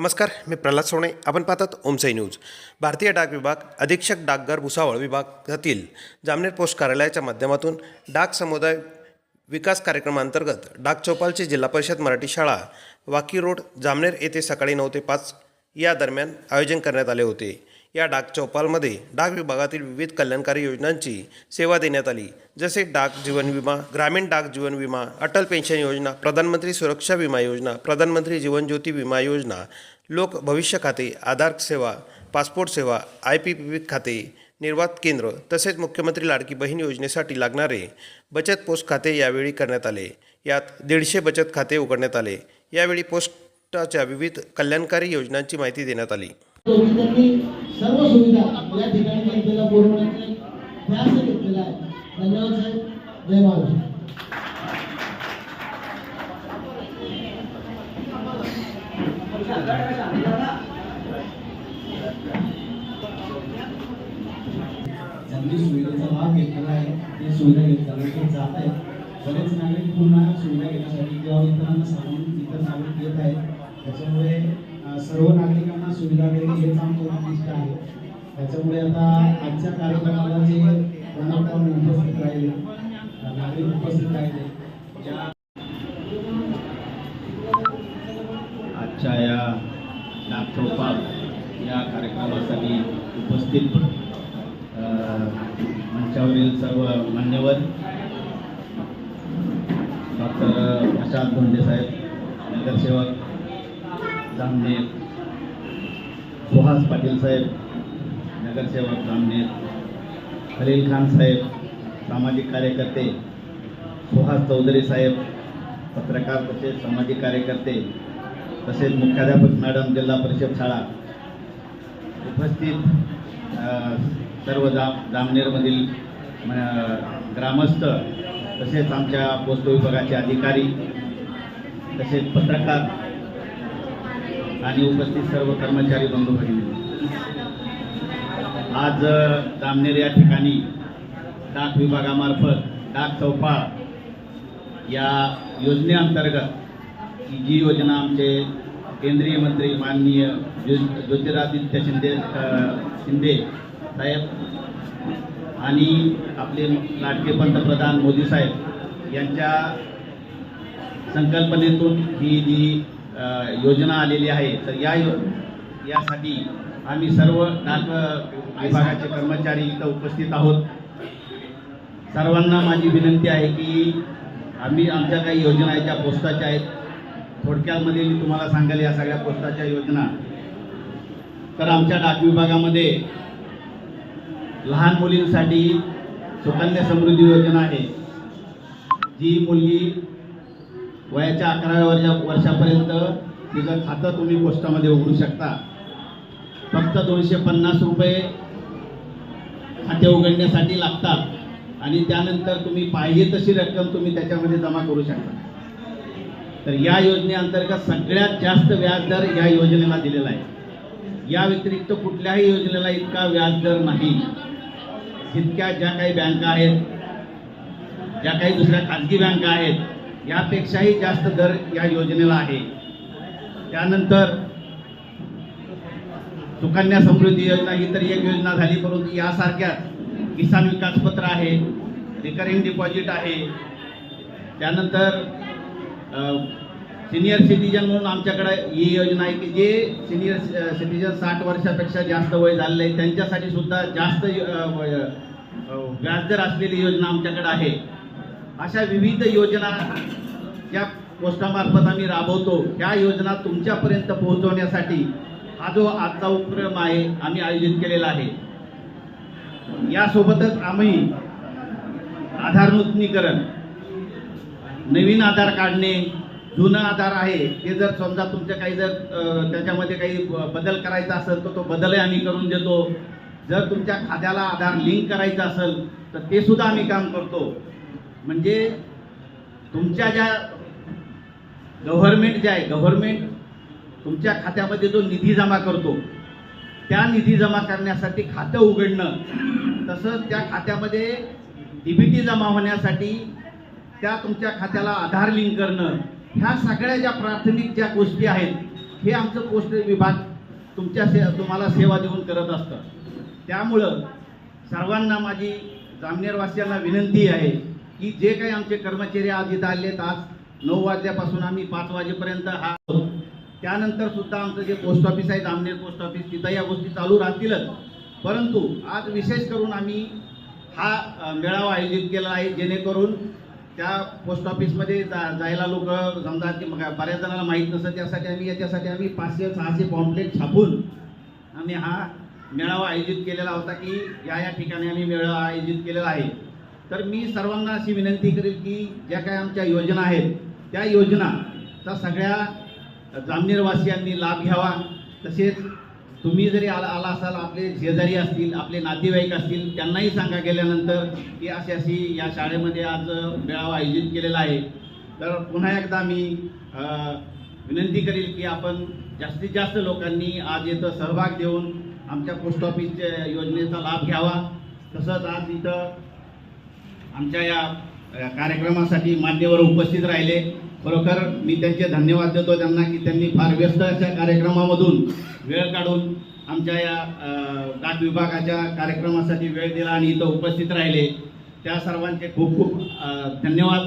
नमस्कार मी प्रल्हाद सोने. आपण पाहतात ओमसाई न्यूज. भारतीय डाक विभाग अधीक्षक डाकघर भुसावळ विभागातील जामनेर पोस्ट कार्यालयाच्या माध्यमातून डाक समुदाय विकास कार्यक्रमांतर्गत डाक चौपालची जिल्हा परिषद मराठी शाळा वाकी रोड जामनेर येथे सकाळी नऊ ते पाच या दरम्यान आयोजन करण्यात आले होते. या डाक चौपालमध्ये डाक विभागातील विविध कल्याणकारी योजनांची सेवा देण्यात आली. जसे डाक जीवन विमा ग्रामीण डाक जीवन विमा अटल पेन्शन योजना प्रधानमंत्री सुरक्षा विमा योजना प्रधानमंत्री जीवन ज्योती विमा योजना लोक भविष्य खाते आधार सेवा पासपोर्ट सेवा आय पी पी खाते निर्वात केंद्र तसेच मुख्यमंत्री लाडकी बहीण योजनेसाठी लागणारे बचत पोस्ट खाते यावेळी करण्यात आले. यात दीडशे बचत खाते उघडण्यात आले. यावेळी पोस्टाच्या विविध कल्याणकारी योजनांची माहिती देण्यात आली. सर्व सुविधा या ठिकाणी जनतेला पुरवण्याचे ध्यास घेतलेला आहे धन्यवाद साहेब. जय महाराष्ट्र. ज्यांनी सुविधेचा लाभ घेतलेला आहे ते सुविधा घेतल्यानंतर जात आहेत. बरेच नागरिक पुन्हा सुविधा घेण्यासाठी किंवा इतरांना सांगून इतर नागरिक येत आहेत. त्याच्यामुळे सर्व नागरिक नागरिकांना सुविधा देणे हेच आमचं उद्दिष्ट आहे. त्याच्यामुळे आता आजच्या कार्यक्रमाला जे पण उपस्थित राहिले? नागरिक उपस्थित राहिले. ज्या आजच्या या नागचौपाल या कार्यक्रमासाठी उपस्थित. मंचावरील सर्व मान्यवर डॉक्टर प्रशांत धोंडे साहेब नगरसेवक जामनेर सुहास पाटील साहेब नगरसेवक जामनेर खलील खान साहेब सामाजिक कार्यकर्ते सुहास चौधरी साहेब पत्रकार तसेच सामाजिक कार्यकर्ते तसेच मुख्याध्यापक मॅडम जिल्हा परिषद शाळा उपस्थित सर्व जाम जामनेरमधील म, ग्रामस्थ तसेच आमच्या पोस्ट विभागाचे अधिकारी तसेच पत्रकार आणि उपस्थित सर्व कर्मचारी बंधू भगिनी. आज जामनेर या ठिकाणी डाक विभागामार्फत डाक चौपाळ या योजनेअंतर्गत जी योजना आमचे केंद्रीय मंत्री माननीय ज्यो- ज्योतिरादित्य शिंदे शिंदे साहेब आणि आपले लाडके पंतप्रधान मोदी साहेब यांच्या संकल्पनेतून ही जी योजना आलेली आहे. तर या यो यासाठी आम्ही सर्व डाक विभागाचे कर्मचारी इथं उपस्थित आहोत. सर्वांना माझी विनंती आहे की आम्ही आमच्या काही योजना आहेत ज्या पोस्टाच्या आहेत थोडक्यामध्ये मी तुम्हाला सांगेल या सगळ्या पोस्टाच्या योजना. तर आमच्या डाक विभागामध्ये लहान मुलींसाठी सुकन्या समृद्धी योजना आहे. जी मुलगी वयाच्या अकराव्या वर्षा वर्षापर्यंत तिचं खातं तुम्ही पोस्टामध्ये उघडू शकता. फक्त दोनशे पन्नास रुपये खाते उघडण्यासाठी लागतात. आणि त्यानंतर तुम्ही पाहिजे तशी रक्कम तुम्ही त्याच्यामध्ये जमा करू शकता. तर या योजनेअंतर्गत सगळ्यात जास्त व्याजदर या योजनेला दिलेला आहे. या व्यतिरिक्त कुठल्याही योजनेला इतका व्याजदर नाही. जितक्या ज्या काही बँका आहेत ज्या काही दुसऱ्या खाजगी बँका आहेत यापेक्षाही जास्त दर या योजनेला आहे. त्यानंतर सुकन्या समृद्धी योजना ही तर एक योजना झाली परंतु यासारख्याच किसान विकास पत्र आहे रिकरिंग डिपॉझिट आहे. त्यानंतर सिनियर सिटीजन म्हणून आमच्याकडे ही योजना आहे की जे सिनियर सिटीजन साठ वर्षापेक्षा जास्त वय झालेलं आहे त्यांच्यासाठी सुद्धा जास्त व्याजदर असलेली योजना आमच्याकडे आहे. अशा विविध योजना या पोस्टामार्फत आम्ही राबवतो ह्या योजना तुमच्यापर्यंत पोहोचवण्यासाठी हा जो आजचा उपक्रम आहे आम्ही आयोजित केलेला आहे. यासोबतच आम्ही आधार नूतनीकरण नवीन आधार काढणे जुनं आधार आहे ते जर समजा तुमच्या काही जर त्याच्यामध्ये काही ब- बदल करायचा असेल तर तो बदलही आम्ही करून देतो. जर तुमच्या खात्याला आधार लिंक करायचं असेल तर ते सुद्धा आम्ही काम करतो. म्हणजे तुमच्या ज्या गव्हर्मेंट जे आहे गव्हर्मेंट तुमच्या खात्यामध्ये जो निधी जमा करतो त्या निधी जमा करण्यासाठी खातं उघडणं तसंच त्या खात्यामध्ये डीबीटी जमा होण्यासाठी त्या तुमच्या खात्याला आधार लिंक करणं ह्या सगळ्या ज्या प्राथमिक ज्या गोष्टी आहेत हे आमचं पोस्ट विभाग तुमच्या से तुम्हाला सेवा देऊन करत असतं. त्यामुळं सर्वांना माझी जामनेरवासियांना विनंती आहे की जे काही आमचे कर्मचारी आज इथं आले आहेत आज नऊ वाजल्यापासून आम्ही पाच वाजेपर्यंत हा त्यानंतर सुद्धा आमचं जे पोस्ट ऑफिस आहे जामनेर पोस्ट ऑफिस तिथं या गोष्टी चालू राहतीलच. परंतु आज विशेष करून आम्ही हा मेळावा आयोजित केला आहे जेणेकरून त्या पोस्ट ऑफिसमध्ये जा जायला लोक समजा की बऱ्याच जणांना माहीत नसतं त्यासाठी आम्ही याच्यासाठी आम्ही पाचशे सहाशे पॉम्पलेट छापून आम्ही हा मेळावा आयोजित केलेला होता की या या ठिकाणी आम्ही मेळावा आयोजित केलेला आहे. तर मी सर्वांना अशी विनंती करेल की ज्या काही आमच्या योजना आहेत त्या योजनाचा सगळ्या जामनेरवासियांनी लाभ घ्यावा. तसेच तुम्ही जरी आला आला असाल आपले शेजारी असतील आपले नातेवाईक असतील त्यांनाही सांगा गेल्यानंतर की अशी अशी या शाळेमध्ये आज मेळावा आयोजित केलेला आहे. तर पुन्हा एकदा मी विनंती करेल की आपण जास्तीत जास्त लोकांनी आज इथं सहभाग देऊन आमच्या पोस्ट ऑफिसच्या योजनेचा लाभ घ्यावा. तसंच आज इथं आमच्या या कार्यक्रमासाठी मान्यवर उपस्थित राहिले. खरोखर मी त्यांचे धन्यवाद देतो त्यांना की त्यांनी फार व्यस्त अशा कार्यक्रमामधून वेळ काढून आमच्या या डाक विभागाच्या कार्यक्रमासाठी वेळ दिला आणि इथं उपस्थित राहिले. त्या सर्वांचे खूप खूप धन्यवाद.